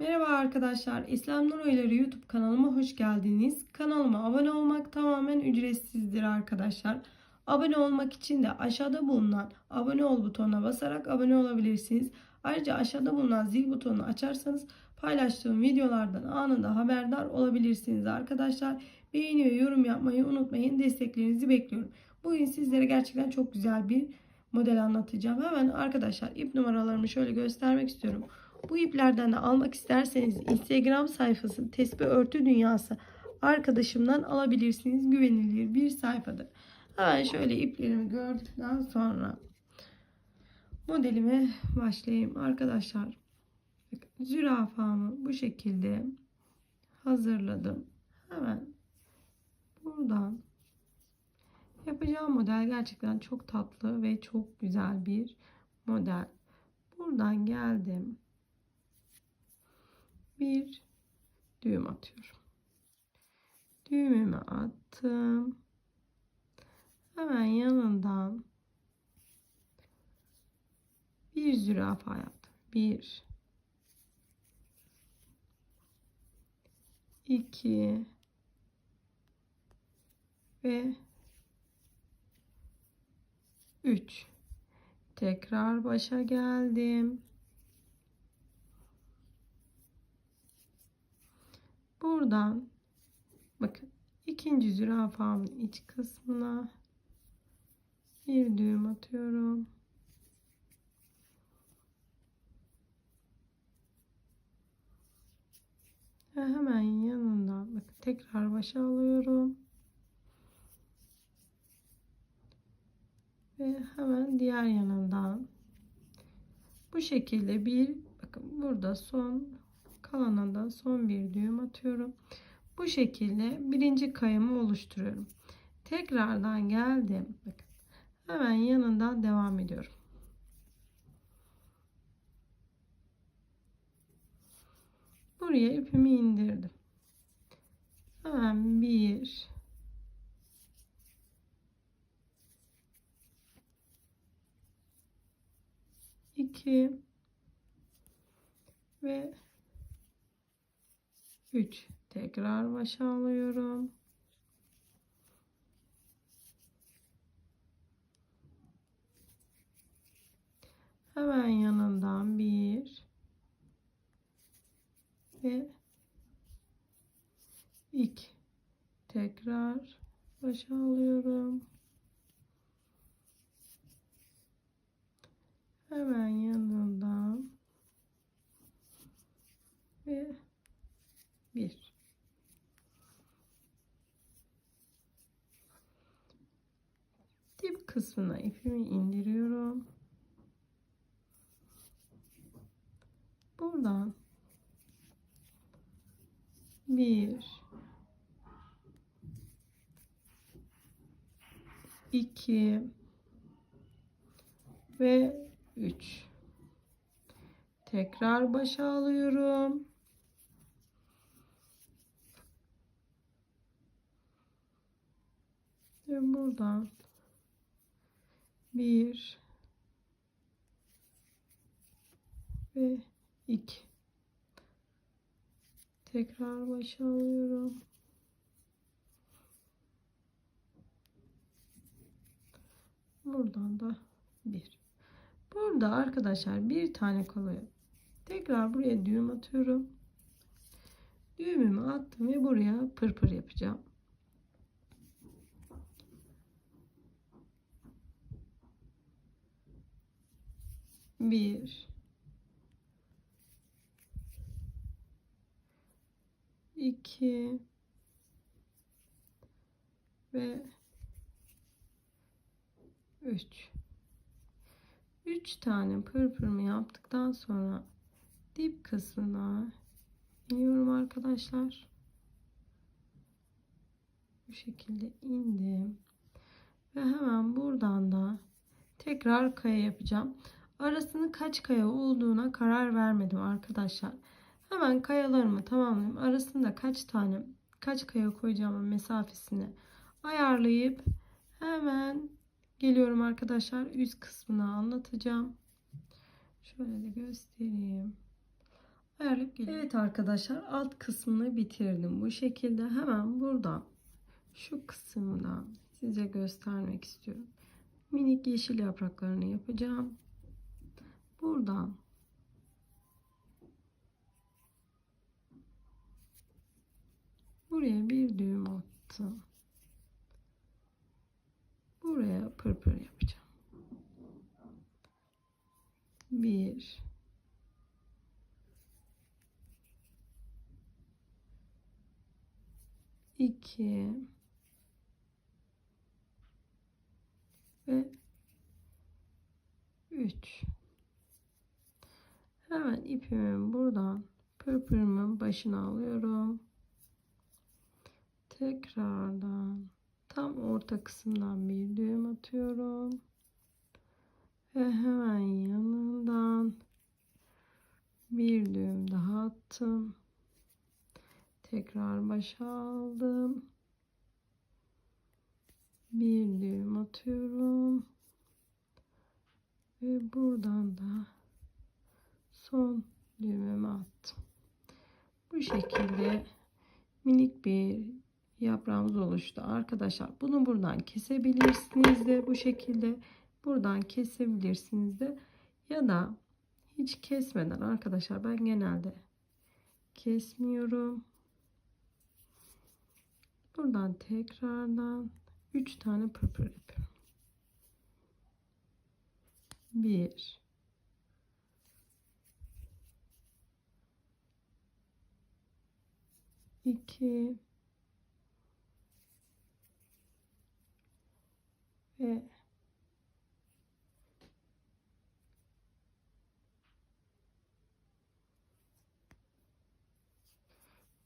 Merhaba arkadaşlar, İslam Nur Oyları YouTube kanalıma hoş geldiniz. Kanalıma abone olmak tamamen ücretsizdir arkadaşlar. Abone olmak için de aşağıda bulunan abone ol butonuna basarak abone olabilirsiniz. Ayrıca aşağıda bulunan zil butonunu açarsanız paylaştığım videolardan anında haberdar olabilirsiniz arkadaşlar. Beğeni ve yorum yapmayı unutmayın. Desteklerinizi bekliyorum. Bugün sizlere gerçekten çok güzel bir model anlatacağım. Hemen arkadaşlar ip numaralarımı şöyle göstermek istiyorum. Bu iplerden de almak isterseniz Instagram sayfası Tesbih Örtü Dünyası arkadaşımdan alabilirsiniz. Güvenilir bir sayfadır. Hemen şöyle iplerimi gördükten sonra modelime başlayayım arkadaşlar. Zürafamı bu şekilde hazırladım. Hemen buradan yapacağım model gerçekten çok tatlı ve çok güzel bir model. Buradan geldim bir düğüm atıyorum. Düğümümü attım. Hemen yanından bir zürafa yaptım. Bir, iki ve üç. Tekrar başa geldim. Buradan bakın ikinci zürafamın iç kısmına bir düğüm atıyorum. Ve hemen yanından bakın tekrar başa alıyorum. Ve hemen diğer yanından bu şekilde bir bakın burada son kalana da son bir düğüm atıyorum. Bu şekilde birinci kayımı oluşturuyorum. Tekrardan geldim. Bakın. Hemen yanından devam ediyorum. Buraya ipimi indirdim. Hemen bir iki ve 3 tekrar başa alıyorum. Hemen yanından bir ve iki tekrar başa alıyorum. Hemen yanından 1 dip kısmına ipimi indiriyorum. Buradan 1 2 ve 3 tekrar başa alıyorum. Ve buradan bir ve iki tekrar başa alıyorum. Buradan da bir. Burada arkadaşlar bir tane kalıyor. Tekrar buraya düğüm atıyorum. Düğümümü attım ve buraya pırpır yapacağım. Bir. İki. Ve üç. Üç tane pırpırımı yaptıktan sonra dip kısmına iniyorum arkadaşlar. Bu şekilde indim. Ve hemen buradan da tekrar kaya yapacağım Arasının kaç kaya olduğuna karar vermedim arkadaşlar. Hemen kayalarımı tamamlayayım. Arasında kaç tane kaç kaya koyacağımın mesafesini ayarlayıp hemen geliyorum arkadaşlar. Üst kısmını anlatacağım. Şöyle de göstereyim. ayarlayıp geliyorum. Evet arkadaşlar alt kısmını bitirdim. Bu şekilde hemen buradan şu kısımdan size göstermek istiyorum. Minik yeşil yapraklarını yapacağım. Buradan buraya bir düğüm attım. Buraya pırpır yapacağım. Bir iki ve 3 hemen ipimin buradan pırpırımın başına alıyorum. Tekrardan tam orta kısımdan bir düğüm atıyorum. Ve hemen yanından bir düğüm daha attım. Tekrar başa aldım. Bir düğüm atıyorum. Ve buradan da son düğümümü attım. Bu şekilde minik bir yaprağımız oluştu arkadaşlar. Bunu buradan kesebilirsiniz de bu şekilde buradan kesebilirsiniz de ya da hiç kesmeden arkadaşlar ben genelde kesmiyorum. Buradan tekrardan 3 tane pırpır yapıyorum. 1 2 ve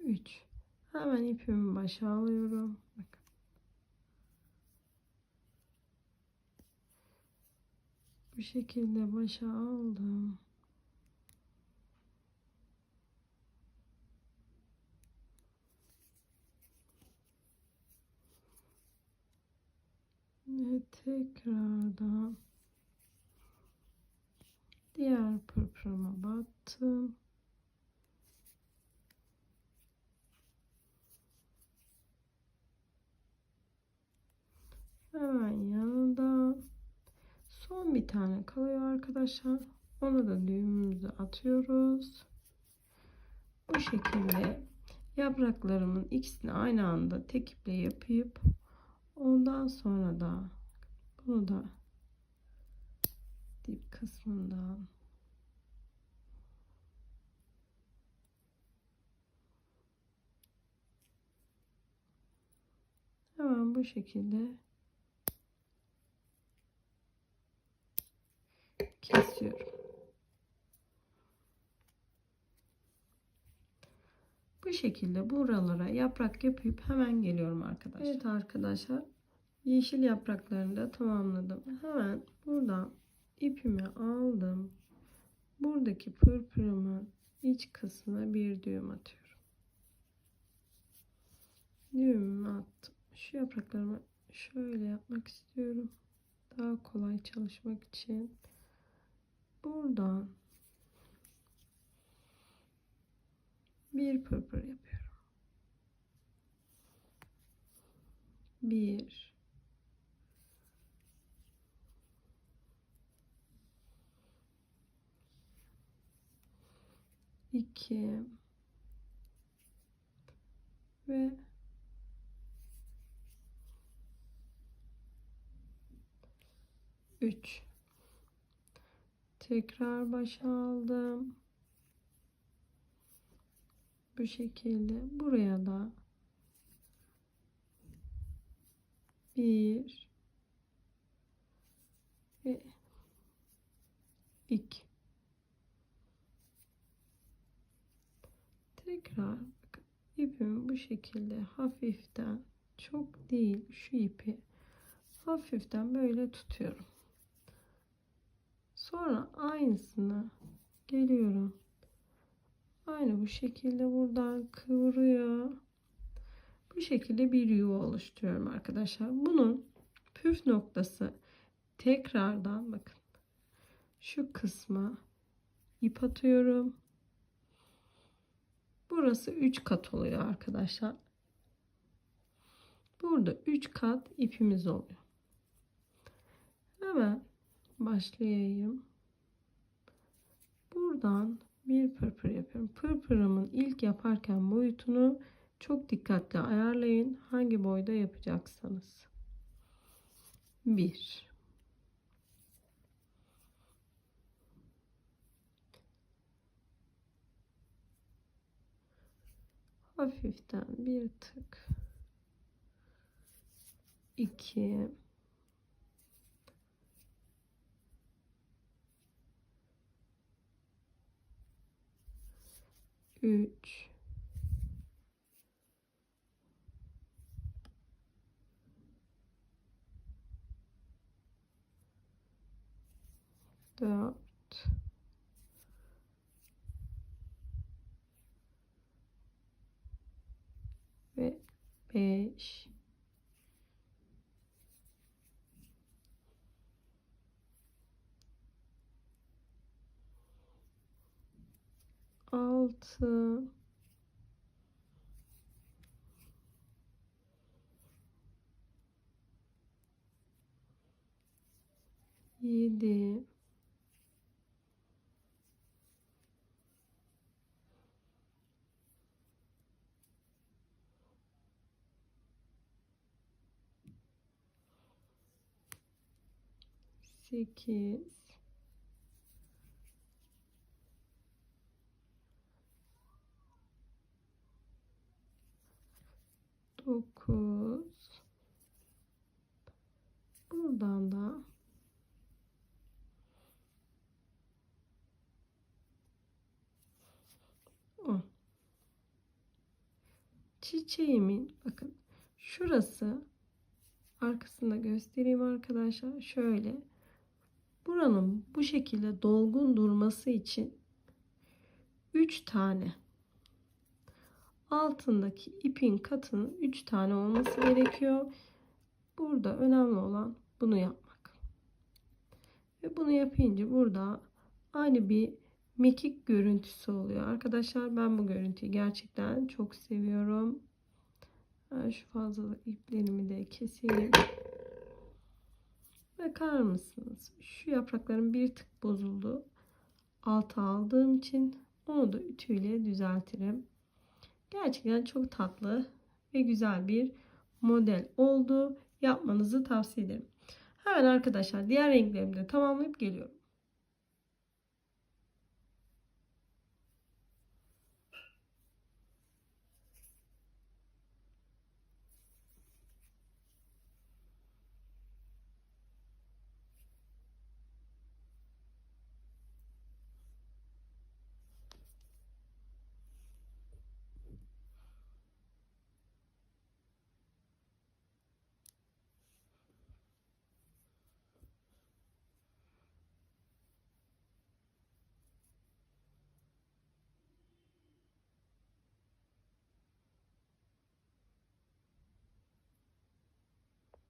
3 hemen ipimi başa alıyorum. Bu şekilde başa aldım. Ve tekrardan diğer pırpırıma battım. Hemen yanında son bir tane kalıyor arkadaşlar. Onu da düğümümüzü atıyoruz. Bu şekilde yapraklarımın ikisini aynı anda tek iple yapıp ondan sonra da bunu da dip kısmından hemen bu şekilde kesiyorum. Bu şekilde buralara yaprak yapıp hemen geliyorum arkadaşlar. Evet arkadaşlar yeşil yapraklarını da tamamladım. Hemen buradan ipimi aldım. Buradaki pırpırımın iç kısmına bir düğüm atıyorum. Düğümümü attım. Şu yapraklarımı şöyle yapmak istiyorum. Daha kolay çalışmak için buradan bir pırpır yapıyorum. Bir. İki. Ve üç. Tekrar başa aldım bu şekilde buraya da bir ve iki tekrar ipimi bu şekilde hafiften çok değil şu ipi hafiften böyle tutuyorum. Sonra aynısını geliyorum aynı bu şekilde buradan kıvırıyor bu şekilde bir yuva oluşturuyorum arkadaşlar bunun püf noktası tekrardan bakın şu kısma ip atıyorum Burası 3 kat oluyor arkadaşlar. Burada 3 kat ipimiz oluyor. Hemen başlayayım. Buradan bir pırpır yapıyorum. Pırpırımın ilk yaparken boyutunu çok dikkatli ayarlayın. Hangi boyda yapacaksanız. 1 hafiften bir tık 2 3 4 ve 5 6 7 8 9 buradan da on. Çiçeğimin bakın şurası arkasında göstereyim arkadaşlar şöyle buranın bu şekilde dolgun durması için 3 tane altındaki ipin katının 3 tane olması gerekiyor. Burada önemli olan bunu yapmak. Ve bunu yapınca burada aynı bir mekik görüntüsü oluyor. Arkadaşlar ben bu görüntüyü gerçekten çok seviyorum. Ben şu fazlalık iplerimi de keseyim. Bakar mısınız? Şu yaprakların bir tık bozuldu. Alta aldığım için onu da ütüyle düzeltirim. Gerçekten çok tatlı ve güzel bir model oldu. Yapmanızı tavsiye ederim. Hemen arkadaşlar diğer renklerimi de tamamlayıp geliyorum.